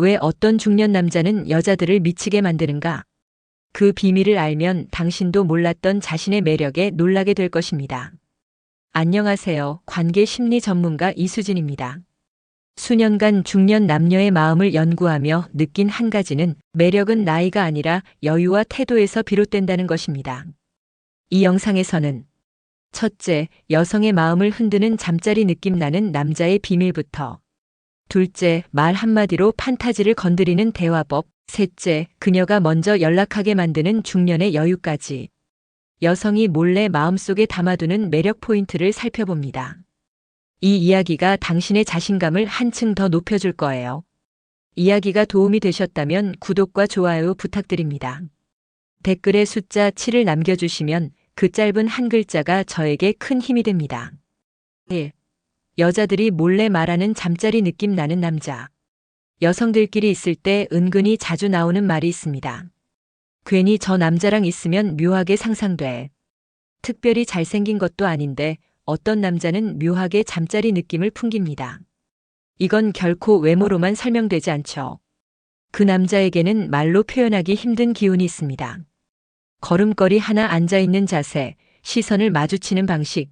왜 어떤 중년 남자는 여자들을 미치게 만드는가? 그 비밀을 알면 당신도 몰랐던 자신의 매력에 놀라게 될 것입니다. 안녕하세요. 관계 심리 전문가 이수진입니다. 수년간 중년 남녀의 마음을 연구하며 느낀 한 가지는 매력은 나이가 아니라 여유와 태도에서 비롯된다는 것입니다. 이 영상에서는 첫째, 여성의 마음을 흔드는 잠자리 느낌 나는 남자의 비밀부터 둘째, 말 한마디로 판타지를 건드리는 대화법. 셋째, 그녀가 먼저 연락하게 만드는 중년의 여유까지. 여성이 몰래 마음속에 담아두는 매력 포인트를 살펴봅니다. 이 이야기가 당신의 자신감을 한층 더 높여줄 거예요. 이야기가 도움이 되셨다면 구독과 좋아요 부탁드립니다. 댓글에 숫자 7을 남겨주시면 그 짧은 한 글자가 저에게 큰 힘이 됩니다. 1. 여자들이 몰래 말하는 잠자리 느낌 나는 남자. 여성들끼리 있을 때 은근히 자주 나오는 말이 있습니다. 괜히 저 남자랑 있으면 묘하게 상상돼. 특별히 잘생긴 것도 아닌데 어떤 남자는 묘하게 잠자리 느낌을 풍깁니다. 이건 결코 외모로만 설명되지 않죠. 그 남자에게는 말로 표현하기 힘든 기운이 있습니다. 걸음걸이 하나 앉아있는 자세, 시선을 마주치는 방식,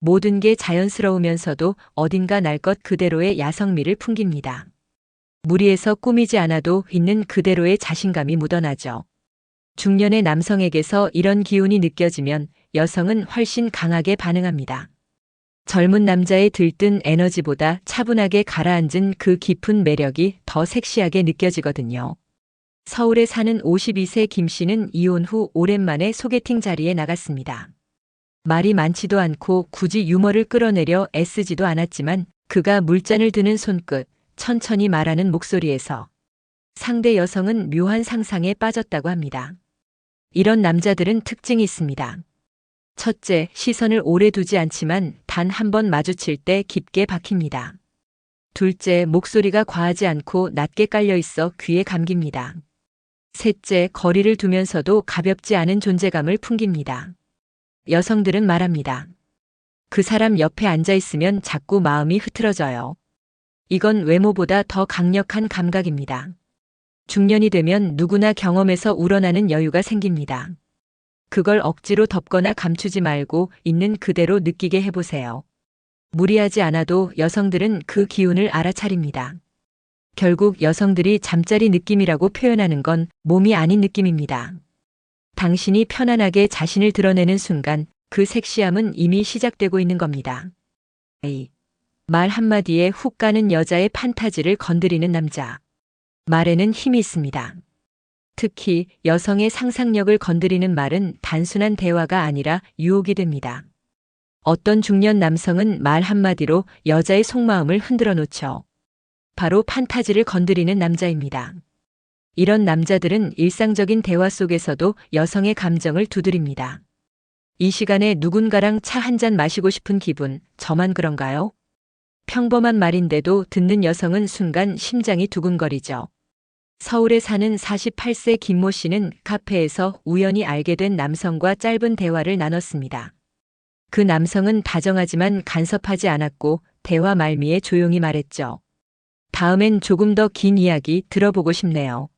모든 게 자연스러우면서도 어딘가 날 것 그대로의 야성미를 풍깁니다. 무리해서 꾸미지 않아도 있는 그대로의 자신감이 묻어나죠. 중년의 남성에게서 이런 기운이 느껴지면 여성은 훨씬 강하게 반응합니다. 젊은 남자의 들뜬 에너지보다 차분하게 가라앉은 그 깊은 매력이 더 섹시하게 느껴지거든요. 서울에 사는 52세 김 씨는 이혼 후 오랜만에 소개팅 자리에 나갔습니다. 말이 많지도 않고 굳이 유머를 끌어내려 애쓰지도 않았지만 그가 물잔을 드는 손끝, 천천히 말하는 목소리에서 상대 여성은 묘한 상상에 빠졌다고 합니다. 이런 남자들은 특징이 있습니다. 첫째, 시선을 오래 두지 않지만 단 한 번 마주칠 때 깊게 박힙니다. 둘째, 목소리가 과하지 않고 낮게 깔려 있어 귀에 감깁니다. 셋째, 거리를 두면서도 가볍지 않은 존재감을 풍깁니다. 여성들은 말합니다. 그 사람 옆에 앉아 있으면 자꾸 마음이 흐트러져요. 이건 외모보다 더 강력한 감각입니다. 중년이 되면 누구나 경험에서 우러나는 여유가 생깁니다. 그걸 억지로 덮거나 감추지 말고 있는 그대로 느끼게 해보세요. 무리하지 않아도 여성들은 그 기운을 알아차립니다. 결국 여성들이 잠자리 느낌이라고 표현하는 건 몸이 아닌 느낌입니다. 당신이 편안하게 자신을 드러내는 순간 그 섹시함은 이미 시작되고 있는 겁니다. A. 말 한마디에 훅 가는 여자의 판타지를 건드리는 남자. 말에는 힘이 있습니다. 특히 여성의 상상력을 건드리는 말은 단순한 대화가 아니라 유혹이 됩니다. 어떤 중년 남성은 말 한마디로 여자의 속마음을 흔들어 놓죠. 바로 판타지를 건드리는 남자입니다. 이런 남자들은 일상적인 대화 속에서도 여성의 감정을 두드립니다. 이 시간에 누군가랑 차 한 잔 마시고 싶은 기분, 저만 그런가요? 평범한 말인데도 듣는 여성은 순간 심장이 두근거리죠. 서울에 사는 48세 김모 씨는 카페에서 우연히 알게 된 남성과 짧은 대화를 나눴습니다. 그 남성은 다정하지만 간섭하지 않았고 대화 말미에 조용히 말했죠. 다음엔 조금 더 긴 이야기 들어보고 싶네요.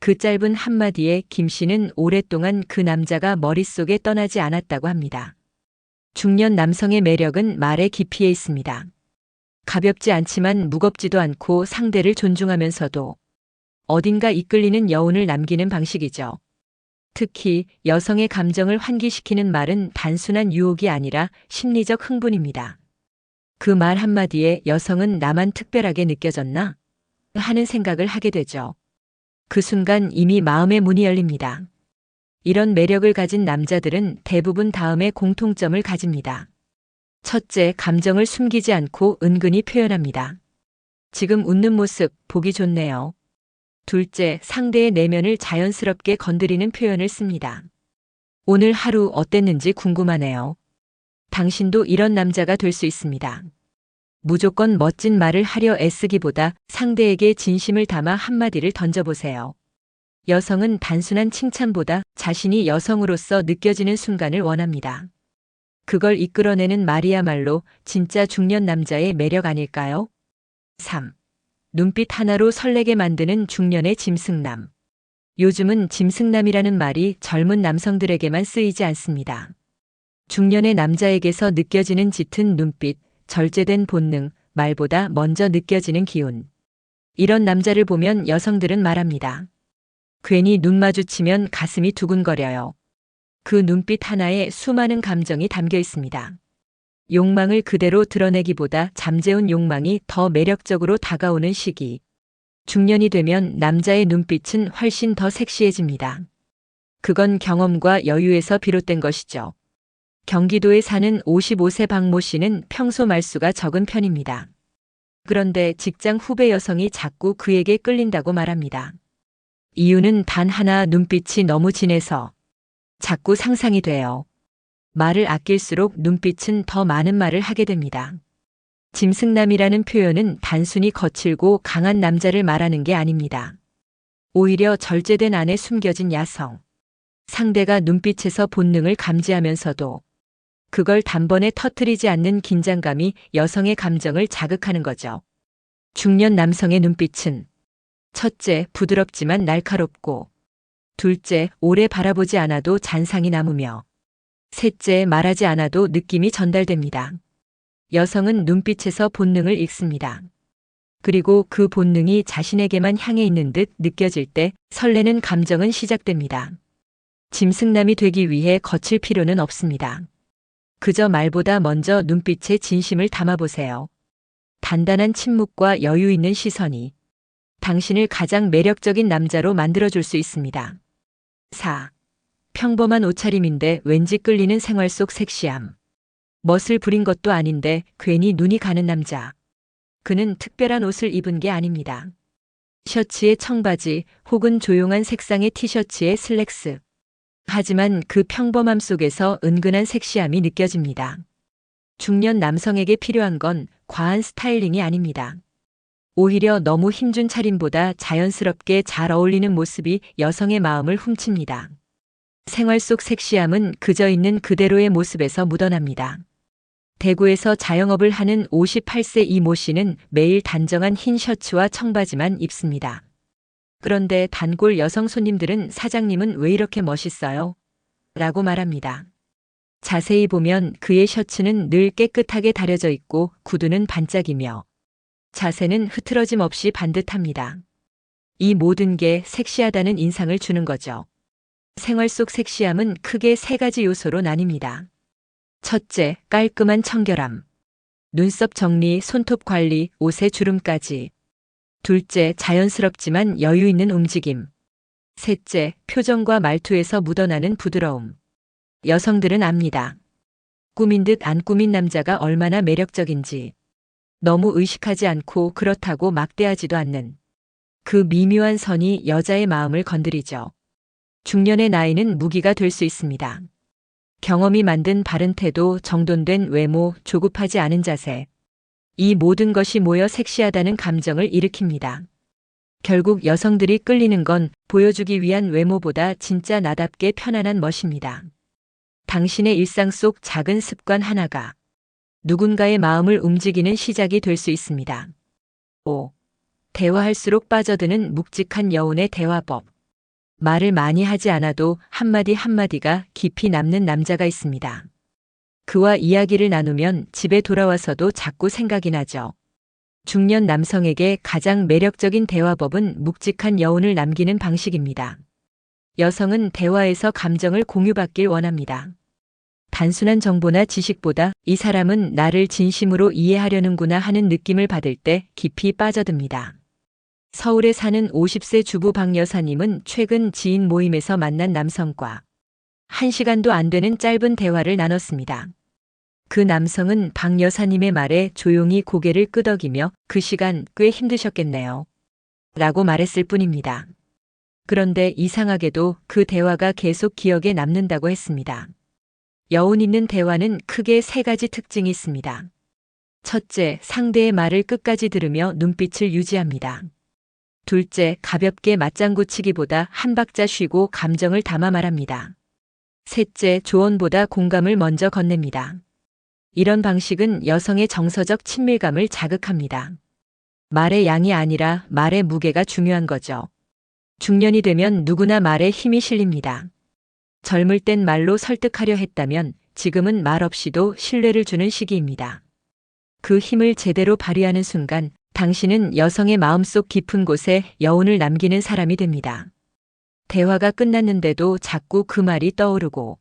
그 짧은 한마디에 김 씨는 오랫동안 그 남자가 머릿속에 떠나지 않았다고 합니다. 중년 남성의 매력은 말의 깊이에 있습니다. 가볍지 않지만 무겁지도 않고 상대를 존중하면서도 어딘가 이끌리는 여운을 남기는 방식이죠. 특히 여성의 감정을 환기시키는 말은 단순한 유혹이 아니라 심리적 흥분입니다. 그 말 한마디에 여성은 나만 특별하게 느껴졌나? 하는 생각을 하게 되죠. 그 순간 이미 마음의 문이 열립니다. 이런 매력을 가진 남자들은 대부분 다음에 공통점을 가집니다. 첫째, 감정을 숨기지 않고 은근히 표현합니다. 지금 웃는 모습 보기 좋네요. 둘째, 상대의 내면을 자연스럽게 건드리는 표현을 씁니다. 오늘 하루 어땠는지 궁금하네요. 당신도 이런 남자가 될 수 있습니다. 무조건 멋진 말을 하려 애쓰기보다 상대에게 진심을 담아 한마디를 던져보세요. 여성은 단순한 칭찬보다 자신이 여성으로서 느껴지는 순간을 원합니다. 그걸 이끌어내는 말이야말로 진짜 중년 남자의 매력 아닐까요? 3. 눈빛 하나로 설레게 만드는 중년의 짐승남. 요즘은 짐승남이라는 말이 젊은 남성들에게만 쓰이지 않습니다. 중년의 남자에게서 느껴지는 짙은 눈빛, 절제된 본능, 말보다 먼저 느껴지는 기운. 이런 남자를 보면 여성들은 말합니다. 괜히 눈 마주치면 가슴이 두근거려요. 그 눈빛 하나에 수많은 감정이 담겨 있습니다. 욕망을 그대로 드러내기보다 잠재운 욕망이 더 매력적으로 다가오는 시기. 중년이 되면 남자의 눈빛은 훨씬 더 섹시해집니다. 그건 경험과 여유에서 비롯된 것이죠. 경기도에 사는 55세 박모 씨는 평소 말수가 적은 편입니다. 그런데 직장 후배 여성이 자꾸 그에게 끌린다고 말합니다. 이유는 단 하나 눈빛이 너무 진해서 자꾸 상상이 돼요. 말을 아낄수록 눈빛은 더 많은 말을 하게 됩니다. 짐승남이라는 표현은 단순히 거칠고 강한 남자를 말하는 게 아닙니다. 오히려 절제된 안에 숨겨진 야성. 상대가 눈빛에서 본능을 감지하면서도 그걸 단번에 터트리지 않는 긴장감이 여성의 감정을 자극하는 거죠. 중년 남성의 눈빛은 첫째, 부드럽지만 날카롭고 둘째, 오래 바라보지 않아도 잔상이 남으며 셋째, 말하지 않아도 느낌이 전달됩니다. 여성은 눈빛에서 본능을 읽습니다. 그리고 그 본능이 자신에게만 향해 있는 듯 느껴질 때 설레는 감정은 시작됩니다. 짐승남이 되기 위해 거칠 필요는 없습니다. 그저 말보다 먼저 눈빛에 진심을 담아보세요. 단단한 침묵과 여유 있는 시선이 당신을 가장 매력적인 남자로 만들어줄 수 있습니다. 4. 평범한 옷차림인데 왠지 끌리는 생활 속 섹시함. 멋을 부린 것도 아닌데 괜히 눈이 가는 남자. 그는 특별한 옷을 입은 게 아닙니다. 셔츠에 청바지 혹은 조용한 색상의 티셔츠에 슬랙스. 하지만 그 평범함 속에서 은근한 섹시함이 느껴집니다. 중년 남성에게 필요한 건 과한 스타일링이 아닙니다. 오히려 너무 힘준 차림보다 자연스럽게 잘 어울리는 모습이 여성의 마음을 훔칩니다. 생활 속 섹시함은 그저 있는 그대로의 모습에서 묻어납니다. 대구에서 자영업을 하는 58세 이 모 씨는 매일 단정한 흰 셔츠와 청바지만 입습니다. 그런데 단골 여성 손님들은 사장님은 왜 이렇게 멋있어요? 라고 말합니다. 자세히 보면 그의 셔츠는 늘 깨끗하게 다려져 있고 구두는 반짝이며 자세는 흐트러짐 없이 반듯합니다. 이 모든 게 섹시하다는 인상을 주는 거죠. 생활 속 섹시함은 크게 세 가지 요소로 나뉩니다. 첫째, 깔끔한 청결함. 눈썹 정리, 손톱 관리, 옷의 주름까지. 둘째, 자연스럽지만 여유 있는 움직임. 셋째, 표정과 말투에서 묻어나는 부드러움. 여성들은 압니다. 꾸민 듯 안 꾸민 남자가 얼마나 매력적인지. 너무 의식하지 않고 그렇다고 막대하지도 않는. 그 미묘한 선이 여자의 마음을 건드리죠. 중년의 나이는 무기가 될 수 있습니다. 경험이 만든 바른 태도, 정돈된 외모, 조급하지 않은 자세. 이 모든 것이 모여 섹시하다는 감정을 일으킵니다. 결국 여성들이 끌리는 건 보여주기 위한 외모보다 진짜 나답게 편안한 멋입니다. 당신의 일상 속 작은 습관 하나가 누군가의 마음을 움직이는 시작이 될 수 있습니다. 5. 대화할수록 빠져드는 묵직한 여운의 대화법. 말을 많이 하지 않아도 한마디 한마디가 깊이 남는 남자가 있습니다. 그와 이야기를 나누면 집에 돌아와서도 자꾸 생각이 나죠. 중년 남성에게 가장 매력적인 대화법은 묵직한 여운을 남기는 방식입니다. 여성은 대화에서 감정을 공유받길 원합니다. 단순한 정보나 지식보다 이 사람은 나를 진심으로 이해하려는구나 하는 느낌을 받을 때 깊이 빠져듭니다. 서울에 사는 50세 주부 박 여사님은 최근 지인 모임에서 만난 남성과 1시간도 안 되는 짧은 대화를 나눴습니다. 그 남성은 박 여사님의 말에 조용히 고개를 끄덕이며 그 시간 꽤 힘드셨겠네요. 라고 말했을 뿐입니다. 그런데 이상하게도 그 대화가 계속 기억에 남는다고 했습니다. 여운 있는 대화는 크게 세 가지 특징이 있습니다. 첫째, 상대의 말을 끝까지 들으며 눈빛을 유지합니다. 둘째, 가볍게 맞장구 치기보다 한 박자 쉬고 감정을 담아 말합니다. 셋째, 조언보다 공감을 먼저 건넵니다. 이런 방식은 여성의 정서적 친밀감을 자극합니다. 말의 양이 아니라 말의 무게가 중요한 거죠. 중년이 되면 누구나 말에 힘이 실립니다. 젊을 땐 말로 설득하려 했다면 지금은 말 없이도 신뢰를 주는 시기입니다. 그 힘을 제대로 발휘하는 순간 당신은 여성의 마음속 깊은 곳에 여운을 남기는 사람이 됩니다. 대화가 끝났는데도 자꾸 그 말이 떠오르고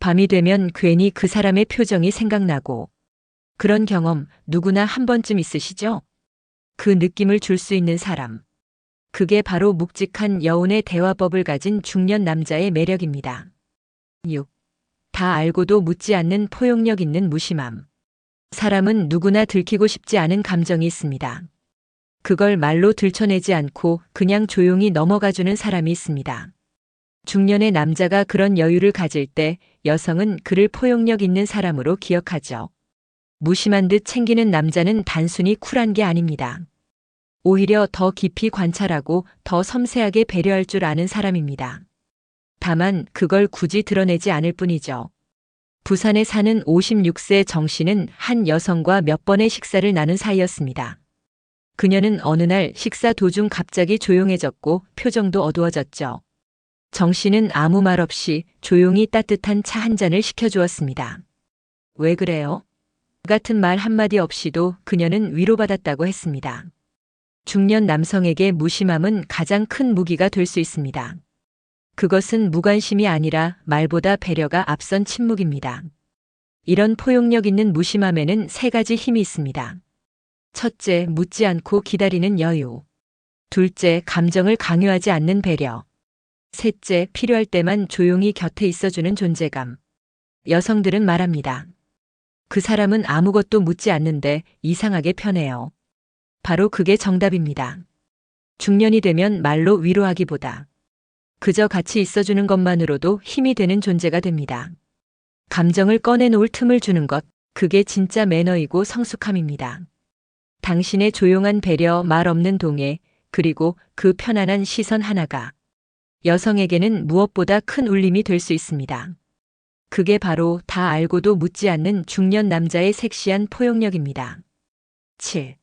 밤이 되면 괜히 그 사람의 표정이 생각나고 그런 경험 누구나 한 번쯤 있으시죠? 그 느낌을 줄 수 있는 사람. 그게 바로 묵직한 여운의 대화법을 가진 중년 남자의 매력입니다. 6. 다 알고도 묻지 않는 포용력 있는 무심함. 사람은 누구나 들키고 싶지 않은 감정이 있습니다. 그걸 말로 들춰내지 않고 그냥 조용히 넘어가주는 사람이 있습니다. 중년의 남자가 그런 여유를 가질 때 여성은 그를 포용력 있는 사람으로 기억하죠. 무심한 듯 챙기는 남자는 단순히 쿨한 게 아닙니다. 오히려 더 깊이 관찰하고 더 섬세하게 배려할 줄 아는 사람입니다. 다만 그걸 굳이 드러내지 않을 뿐이죠. 부산에 사는 56세 정 씨는 한 여성과 몇 번의 식사를 나눈 사이였습니다. 그녀는 어느 날 식사 도중 갑자기 조용해졌고 표정도 어두워졌죠. 정 씨는 아무 말 없이 조용히 따뜻한 차 한 잔을 시켜주었습니다. 왜 그래요? 같은 말 한마디 없이도 그녀는 위로받았다고 했습니다. 중년 남성에게 무심함은 가장 큰 무기가 될 수 있습니다. 그것은 무관심이 아니라 말보다 배려가 앞선 침묵입니다. 이런 포용력 있는 무심함에는 세 가지 힘이 있습니다. 첫째, 묻지 않고 기다리는 여유. 둘째, 감정을 강요하지 않는 배려. 셋째, 필요할 때만 조용히 곁에 있어주는 존재감. 여성들은 말합니다. 그 사람은 아무것도 묻지 않는데 이상하게 편해요. 바로 그게 정답입니다. 중년이 되면 말로 위로하기보다 그저 같이 있어주는 것만으로도 힘이 되는 존재가 됩니다. 감정을 꺼내놓을 틈을 주는 것, 그게 진짜 매너이고 성숙함입니다. 당신의 조용한 배려, 말 없는 동해, 그리고 그 편안한 시선 하나가 여성에게는 무엇보다 큰 울림이 될 수 있습니다. 그게 바로 다 알고도 묻지 않는 중년 남자의 섹시한 포용력입니다. 7.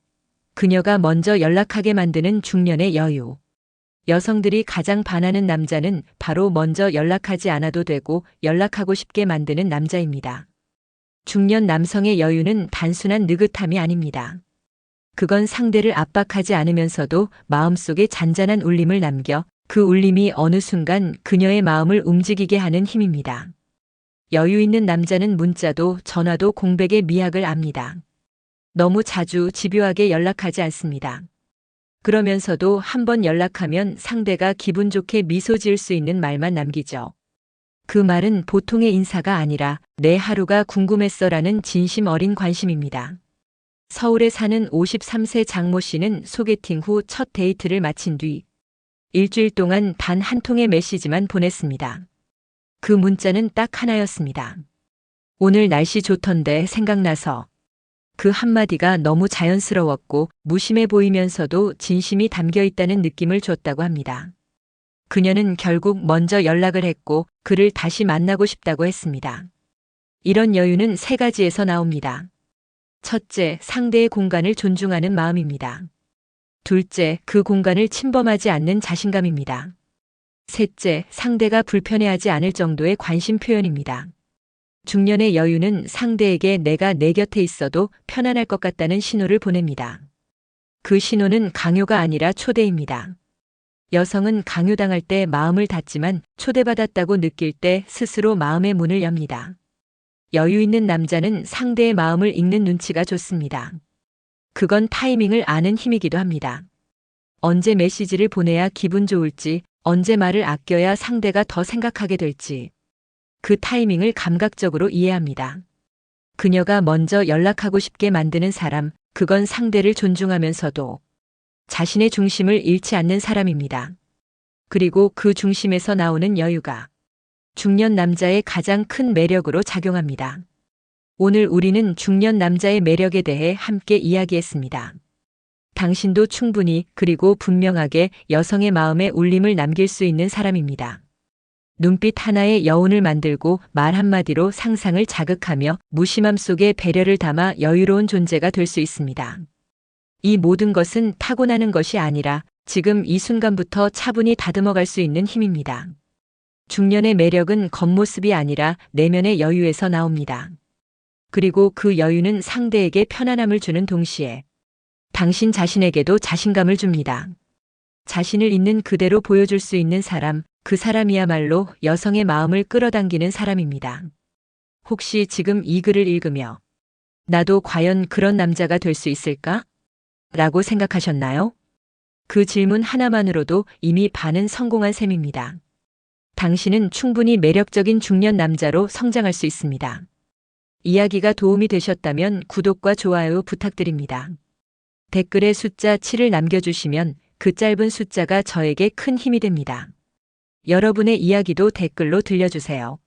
그녀가 먼저 연락하게 만드는 중년의 여유. 여성들이 가장 반하는 남자는 바로 먼저 연락하지 않아도 되고 연락하고 싶게 만드는 남자입니다. 중년 남성의 여유는 단순한 느긋함이 아닙니다. 그건 상대를 압박하지 않으면서도 마음속에 잔잔한 울림을 남겨 그 울림이 어느 순간 그녀의 마음을 움직이게 하는 힘입니다. 여유 있는 남자는 문자도 전화도 공백의 미학을 압니다. 너무 자주 집요하게 연락하지 않습니다. 그러면서도 한 번 연락하면 상대가 기분 좋게 미소 지을 수 있는 말만 남기죠. 그 말은 보통의 인사가 아니라 내 하루가 궁금했어 라는 진심 어린 관심입니다. 서울에 사는 53세 장모 씨는 소개팅 후 첫 데이트를 마친 뒤 일주일 동안 단 한 통의 메시지만 보냈습니다. 그 문자는 딱 하나였습니다. 오늘 날씨 좋던데 생각나서 그 한마디가 너무 자연스러웠고 무심해 보이면서도 진심이 담겨 있다는 느낌을 줬다고 합니다. 그녀는 결국 먼저 연락을 했고 그를 다시 만나고 싶다고 했습니다. 이런 여유는 세 가지에서 나옵니다. 첫째, 상대의 공간을 존중하는 마음입니다. 둘째, 그 공간을 침범하지 않는 자신감입니다. 셋째, 상대가 불편해하지 않을 정도의 관심 표현입니다. 중년의 여유는 상대에게 내가 내 곁에 있어도 편안할 것 같다는 신호를 보냅니다. 그 신호는 강요가 아니라 초대입니다. 여성은 강요당할 때 마음을 닫지만 초대받았다고 느낄 때 스스로 마음의 문을 엽니다. 여유 있는 남자는 상대의 마음을 읽는 눈치가 좋습니다. 그건 타이밍을 아는 힘이기도 합니다. 언제 메시지를 보내야 기분 좋을지, 언제 말을 아껴야 상대가 더 생각하게 될지, 그 타이밍을 감각적으로 이해합니다. 그녀가 먼저 연락하고 싶게 만드는 사람, 그건 상대를 존중하면서도 자신의 중심을 잃지 않는 사람입니다. 그리고 그 중심에서 나오는 여유가 중년 남자의 가장 큰 매력으로 작용합니다. 오늘 우리는 중년 남자의 매력에 대해 함께 이야기했습니다. 당신도 충분히 그리고 분명하게 여성의 마음에 울림을 남길 수 있는 사람입니다. 눈빛 하나에 여운을 만들고 말 한마디로 상상을 자극하며 무심함 속에 배려를 담아 여유로운 존재가 될 수 있습니다. 이 모든 것은 타고나는 것이 아니라 지금 이 순간부터 차분히 다듬어 갈 수 있는 힘입니다. 중년의 매력은 겉모습이 아니라 내면의 여유에서 나옵니다. 그리고 그 여유는 상대에게 편안함을 주는 동시에 당신 자신에게도 자신감을 줍니다. 자신을 있는 그대로 보여줄 수 있는 사람, 그 사람이야말로 여성의 마음을 끌어당기는 사람입니다. 혹시 지금 이 글을 읽으며 나도 과연 그런 남자가 될 수 있을까? 라고 생각하셨나요? 그 질문 하나만으로도 이미 반은 성공한 셈입니다. 당신은 충분히 매력적인 중년 남자로 성장할 수 있습니다. 이야기가 도움이 되셨다면 구독과 좋아요 부탁드립니다. 댓글에 숫자 7을 남겨주시면 그 짧은 숫자가 저에게 큰 힘이 됩니다. 여러분의 이야기도 댓글로 들려주세요.